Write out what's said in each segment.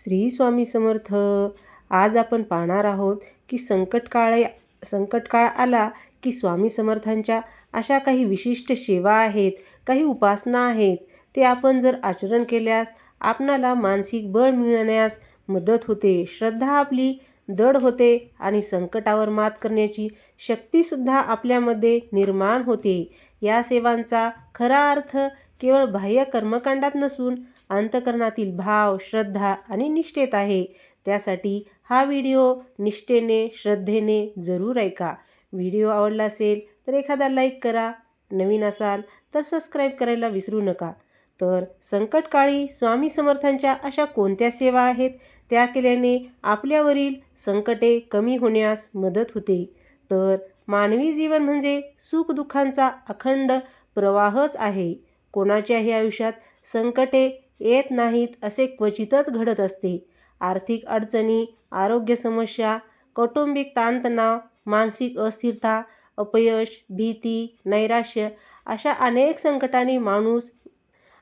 श्री स्वामी समर्थ आज आपण पाहणार आहोत की संकटकाळ संकटकाळ आला की स्वामी समर्थांच्या अशा काही विशिष्ट सेवा आहेत काही उपासना आहेत ते आपण जर आचरण केल्यास आपणाला मानसिक बळ मिळण्यास मदत होते श्रद्धा आपली दड होते आणि संकटावर मात करण्याची शक्तीसुद्धा आपल्यामध्ये निर्माण होते. या सेवांचा खरा अर्थ केवळ बाह्य कर्मकांडात नसून अंतकरणातील भाव श्रद्धा आणि निष्ठेत आहे. त्यासाठी हा व्हिडिओ निष्ठेने श्रद्धेने जरूर ऐका. व्हिडिओ आवडला असेल तर एखादा लाईक करा. नवीन असाल तर सबस्क्राईब करायला विसरू नका. तर संकटकाळी स्वामी समर्थांच्या अशा कोणत्या सेवा आहेत? त्या केल्याने आपल्यावरील संकटे कमी होण्यास मदत होते. तर मानवी जीवन म्हणजे सुखदुःखांचा अखंड प्रवाहच आहे. कोणाच्याही आयुष्यात संकटे येत नाहीत असे क्वचितच घडत असते. आर्थिक अडचणी आरोग्य समस्या कौटुंबिक ताणतणाव मानसिक अस्थिरता अपयश भीती नैराश्य अशा अनेक संकटांनी माणूस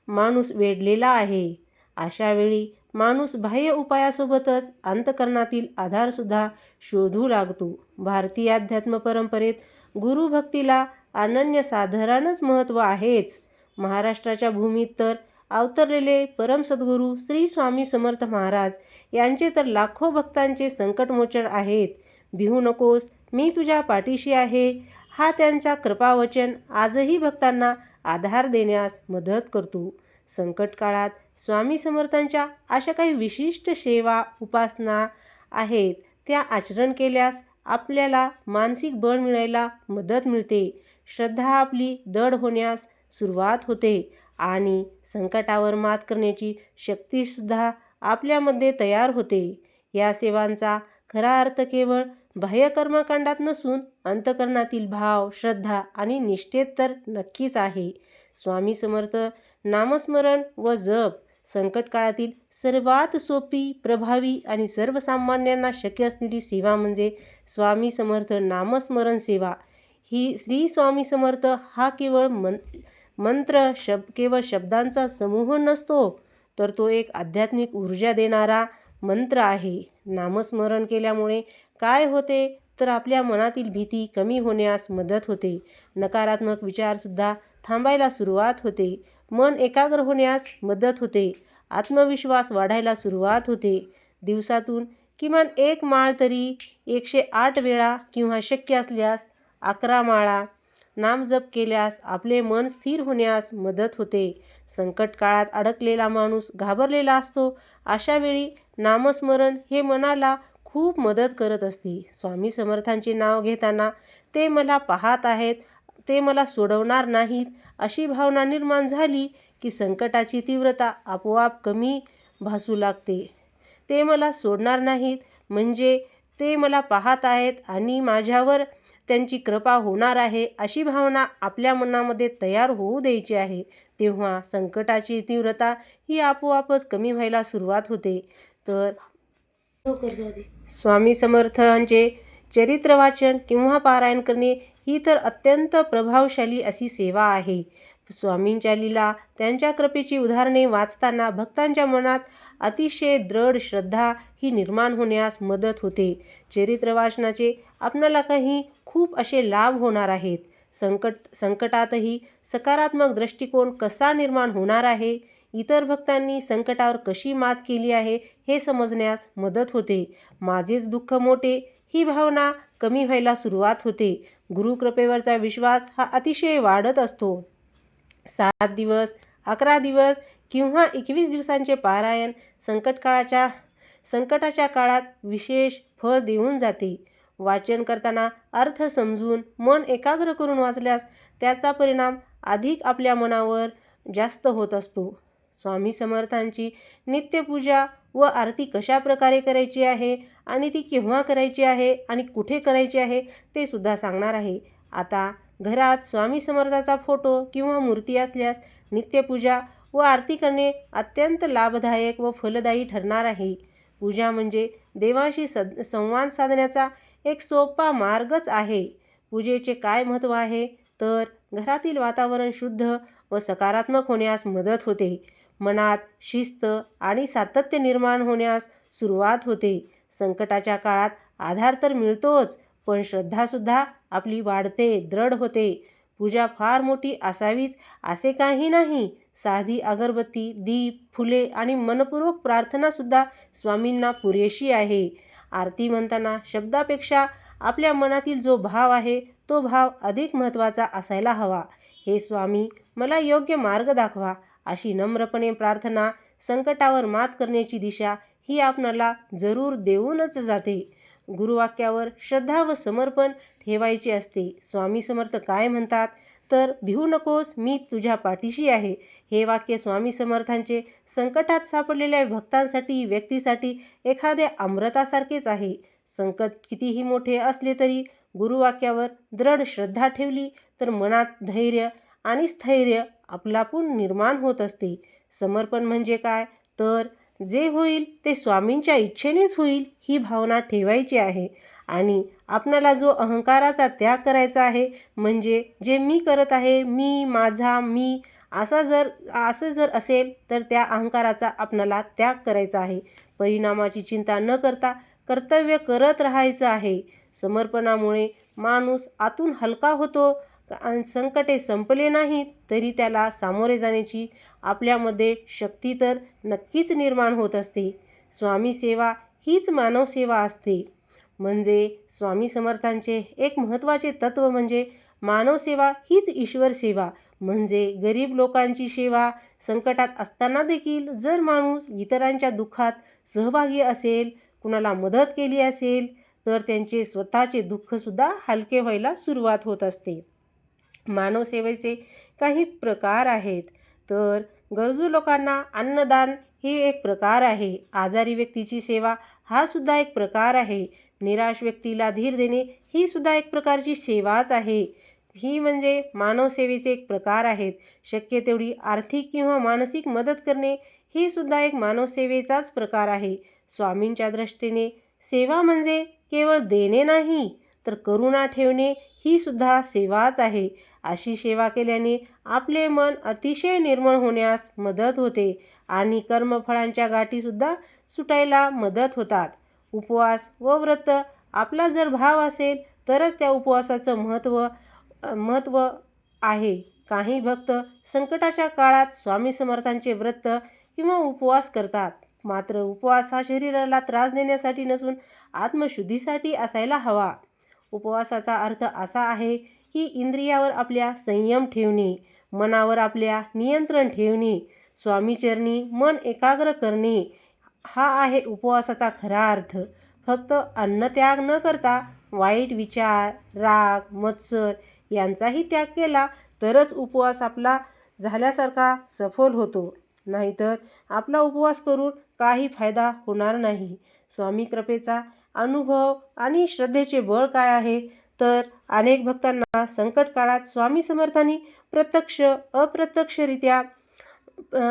माणूस वेढलेला आहे. अशा वेळी माणूस बाह्य उपायासोबतच अंतकरणातील आधारसुद्धा शोधू लागतो. भारतीय अध्यात्म परंपरेत गुरुभक्तीला अनन्यसाधारणच महत्त्व आहेच. महाराष्ट्राच्या भूमीत तर अवतरलेले परमसद्गुरू श्री स्वामी समर्थ महाराज यांचे तर लाखो भक्तांचे संकटमोचन आहेत. भिवू नकोस मी तुझ्या पाठीशी आहे. हा त्यांचा कृपावचन आजही भक्तांना आधार देण्यास मदत करतो. संकट काळात स्वामी समर्थांच्या अशा काही विशिष्ट सेवा उपासना आहेत. त्या आचरण केल्यास आपल्याला मानसिक बळ मिळायला मदत मिळते. श्रद्धा आपली दड होण्यास सुरुवात होते. आणि संकटावर मात करण्याची शक्तीसुद्धा आपल्यामध्ये तयार होते. या सेवांचा खरा अर्थ केवळ बाह्य कर्मकांडात नसून अंतकरणातील भाव श्रद्धा आणि निष्ठेत तर नक्कीच आहे. स्वामी समर्थ नामस्मरण व जप संकट काळातील सर्वात सोपी प्रभावी आणि सर्वसामान्यांना शक्य असलेली सेवा म्हणजे स्वामी समर्थ नामस्मरण सेवा. ही श्री स्वामी समर्थ हा केवळ मन मंत्र शब केवळ शब्दांचा समूह नसतो तर तो एक आध्यात्मिक ऊर्जा देणारा मंत्र आहे. नामस्मरण केल्यामुळे काय होते? तर आपल्या मनातील भीती कमी होण्यास मदत होते. नकारात्मक विचारसुद्धा थांबायला सुरुवात होते. मन एकाग्र होण्यास मदत होते. आत्मविश्वास वाढायला सुरुवात होते. दिवसातून किमान एक माळ तरी एकशे आठ वेळा किंवा शक्य असल्यास अकरा माळा नामजप केल्यास आपले मन स्थिर होण्यास मदत होते. संकट काळात अडकलेला माणूस घाबरलेला असतो. अशा वेळी नामस्मरण हे मनाला खूप मदत करत असते. स्वामी समर्थांचे नाव घेताना ते मला पाहत आहेत ते मला सोडवणार नाहीत अशी भावना निर्माण झाली की संकटाची तीव्रता आपोआप कमी भासू लागते. ते मला सोडणार नाहीत म्हणजे ते मला पाहत आहेत आणि माझ्यावर त्यांची कृपा होणार आहे अशी भावना आपल्या मनामध्ये तयार होऊ द्यायची आहे. तेव्हा संकटाची तीव्रता ही आपोआपच कमी व्हायला सुरुवात होते. तर स्वामी समर्थांचे चरित्र वाचन किंवा पारायण करणे ही तर अत्यंत प्रभावशाली अशी सेवा आहे. स्वामींच्या लीला त्यांच्या कृपेची उदाहरणे वाचताना भक्तांच्या मनात अतिशय दृढ श्रद्धा ही निर्माण होण्यास मदत होते. चरित्र वाचनाचे आपणाला काही खूप असे लाभ होणार आहेत. संकट संकटातही सकारात्मक दृष्टिकोन कसा निर्माण होणार आहे? इतर भक्तांनी संकटावर कशी मात केली आहे हे समजण्यास मदत होते. माझेच दुःख मोठे ही भावना कमी व्हायला सुरुवात होते. गुरुकृपेवरचा विश्वास हा अतिशय वाढत असतो. सात दिवस अकरा दिवस किंवा एकवीस दिवसांचे पारायण संकटकाळाच्या संकटाच्या काळात विशेष फळ देऊन जाते. वाचन करताना अर्थ समजून मन एकाग्र करून वाचल्यास त्याचा परिणाम अधिक आपल्या मनावर जास्त होत असतो. स्वामी समर्थांची नित्यपूजा व आरती कशा प्रकारे करायची आहे आणि ती केव्हा करायची आहे आणि कुठे करायची आहे ते सुद्धा सांगणार आहे. आता घरात स्वामी समर्थाचा फोटो किंवा मूर्ती असल्यास नित्यपूजा व आरती करणे अत्यंत लाभदायक व फलदायी ठरणार आहे. पूजा म्हणजे देवाशी सद संवाद साधण्याचा एक सोपा मार्गच आहे. पूजेचे काय महत्त्व आहे? तर घरातील वातावरण शुद्ध व सकारात्मक होण्यास मदत होते. मनात शिस्त आणि सातत्य निर्माण होण्यास सुरुवात होते. संकटाच्या काळात आधार तर मिळतोच पण श्रद्धासुद्धा आपली वाढते दृढ होते. पूजा फार मोठी असावीच असे काही नाही. साधी अगरबत्ती दीप फुले आणि मनपूर्वक प्रार्थनासुद्धा स्वामींना पुरेशी आहे. आरती म्हणताना शब्दापेक्षा आपल्या मनातील जो भाव आहे तो भाव अधिक महत्त्वाचा असायला हवा. हे स्वामी मला योग्य मार्ग दाखवा अशी नम्रपणे प्रार्थना संकटावर मात करण्याची दिशा ही आपणाला जरूर देऊनच जाते. गुरुवाक्यावर श्रद्धा व समर्पण ठेवायचे असते. स्वामी समर्थ काय म्हणतात? तर भिवू नकोस मी तुझ्या पाठीशी आहे. हे वाक्य स्वामी समर्थांचे संकटात सापडलेल्या भक्तांसाठी व्यक्तीसाठी एखाद्या अमृतासारखेच आहे. संकट कितीही मोठे असले तरी गुरुवाक्यावर दृढ श्रद्धा ठेवली तर मनात धैर्य आणि स्थैर्य आपलापून निर्माण होत असते. समर्पण म्हणजे काय? तर जे होईल ते स्वामींच्या इच्छेनेच होईल ही भावना ठेवायची आहे. आणि आपणाला जो अहंकाराचा त्याग करायचा आहे म्हणजे जे मी करत आहे मी माझा मी असा जर असं जर असेल तर त्या अहंकाराचा आपणाला त्याग करायचा आहे. परिणामाची चिंता न करता कर्तव्य करत राहायचं आहे. समर्पणामुळे माणूस आतून हलका होतो आणि संकटे संपले नाहीत तरी त्याला सामोरे जाण्याची आपल्यामध्ये शक्ती तर नक्कीच निर्माण होत असते. स्वामी सेवा हीच मानवसेवा असते. म्हणजे स्वामी समर्थांचे एक महत्त्वाचे तत्त्व म्हणजे मानवसेवा हीच ईश्वर सेवा. म्हणजे गरीब लोकांची सेवा संकटात असताना देखील जर माणूस इतरांच्या दुःखात सहभागी असेल कुणाला मदत केली असेल तर त्यांचे स्वतःचे दुःखसुद्धा हलके व्हायला सुरुवात होत असते. मानवसेवेचे काही प्रकार आहेत. तर गरजू लोकांना अन्नदान हे एक प्रकार आहे. आजारी व्यक्तीची सेवा हा सुद्धा एक प्रकार आहे. निराश व्यक्तीला धीर देणे ही सुद्धा एक प्रकारची सेवाच आहे. ही म्हणजे मानवसेवेचे एक प्रकार आहेत. शक्य तेवढी आर्थिक किंवा मानसिक मदत करणे ही सुद्धा एक मानवसेवेचाच प्रकार आहे. स्वामींच्या दृष्टीने सेवा म्हणजे केवळ देणे नाही तर करुणा ठेवणे ही सुद्धा सेवाच आहे. अशी सेवा केल्याने आपले मन अतिशय निर्मळ होण्यास मदत होते आणि कर्मफळांच्या गाठीसुद्धा सुटायला मदत होतात. उपवास व व्रत आपला जर भाव असेल तरच त्या उपवासाचं महत्त्व महत्त्व आहे. काही भक्त संकटाच्या काळात स्वामी समर्थांचे व्रत किंवा उपवास करतात. मात्र उपवास हा शरीराला त्रास देण्यासाठी नसून आत्मशुद्धीसाठी असायला हवा. उपवासाचा अर्थ असा आहे की इंद्रियावर आपल्या संयम ठेवणे मनावर आपल्या नियंत्रण ठेवणे स्वामीचरणी मन एकाग्र करणे हा आहे उपवासाचा खरा अर्थ. फक्त अन्नत्याग न करता वाईट विचार राग मत्सर यांचाही त्याग केला तरच उपवास आपला झाल्यासारखा सफल होतो. नाहीतर आपला उपवास करून काही फायदा होणार नाही. स्वामी कृपेचा अनुभव आणि श्रद्धेचे बळ काय आहे? तर अनेक भक्तांना संकट काळात स्वामी समर्थांनी प्रत्यक्ष अप्रत्यक्षरित्या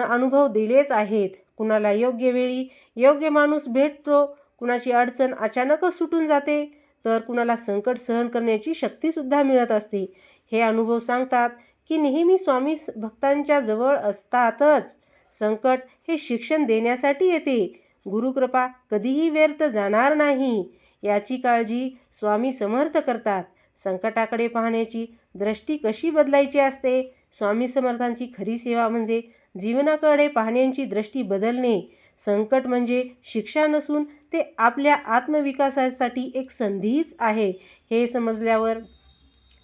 अनुभव दिलेच आहेत. कुणाला योग्य वेळी योग्य माणूस भेटतो कुणाची अडचण अचानकच सुटून जाते तर कुणाला संकट सहन करण्याची शक्तीसुद्धा मिळत असते. हे अनुभव सांगतात की नेहमी स्वामी भक्तांच्या जवळ असतातच. संकट हे शिक्षण देण्यासाठी येते. गुरुकृपा कधीही व्यर्थ जाणार नाही. याची काळजी स्वामी समर्थ करतात. संकटाकडे पाहण्याची दृष्टी कशी बदलायची असते? स्वामी समर्थांची खरी सेवा म्हणजे जीवनाकडे पाहण्याची दृष्टी बदलणे. संकट म्हणजे शिक्षा नसून ते आपल्या आत्मविकासासाठी एक संधीच आहे. हे समजल्यावर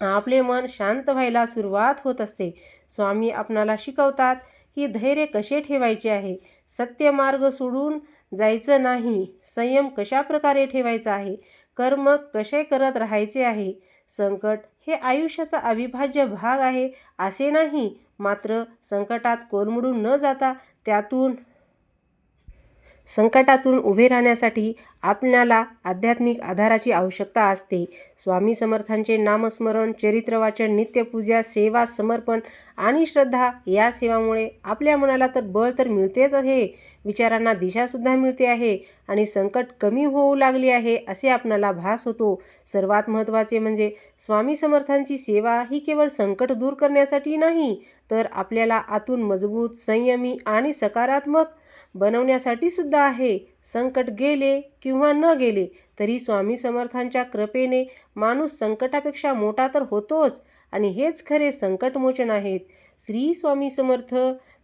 आपले मन शांत व्हायला सुरुवात होत असते. स्वामी आपणाला शिकवतात की धैर्य कसे ठेवायचे आहे? सत्य मार्ग सोडून जायचं नाही. संयम कशा प्रकारे ठेवायचा आहे? कर्म कसे करत राहायचे आहे? संकट हे आयुष्याचा अविभाज्य भाग आहे असे नाही. मात्र संकटात कोलमडून न जाता त्यातून संकटातून उभे राहण्यासाठी आपल्याला आध्यात्मिक आधाराची आवश्यकता असते. स्वामी समर्थांचे नामस्मरण चरित्रवाचन नित्यपूजा सेवा समर्पण आणि श्रद्धा या सेवामुळे आपल्या मनाला तर बळ तर मिळतेच आहे. विचारांना दिशासुद्धा मिळते आहे आणि संकट कमी होऊ लागले आहे असे आपणाला भास होतो. सर्वात महत्त्वाचे म्हणजे स्वामी समर्थांची सेवा ही केवळ संकट दूर करण्यासाठी नाही तर आपल्याला आतून मजबूत संयमी आणि सकारात्मक बनवण्यासाठी सुद्धा आहे. संकट गेले किंवा न गेले तरी स्वामी समर्थांच्या कृपेने माणूस संकटापेक्षा मोठा तर होतोच आणि हेच खरे संकटमोचन आहेत. श्री स्वामी समर्थ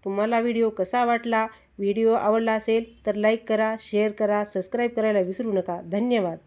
तुम्हाला व्हिडिओ कसा वाटला? व्हिडिओ आवडला असेल तर लाईक करा शेअर करा सबस्क्राईब करायला विसरू नका. धन्यवाद.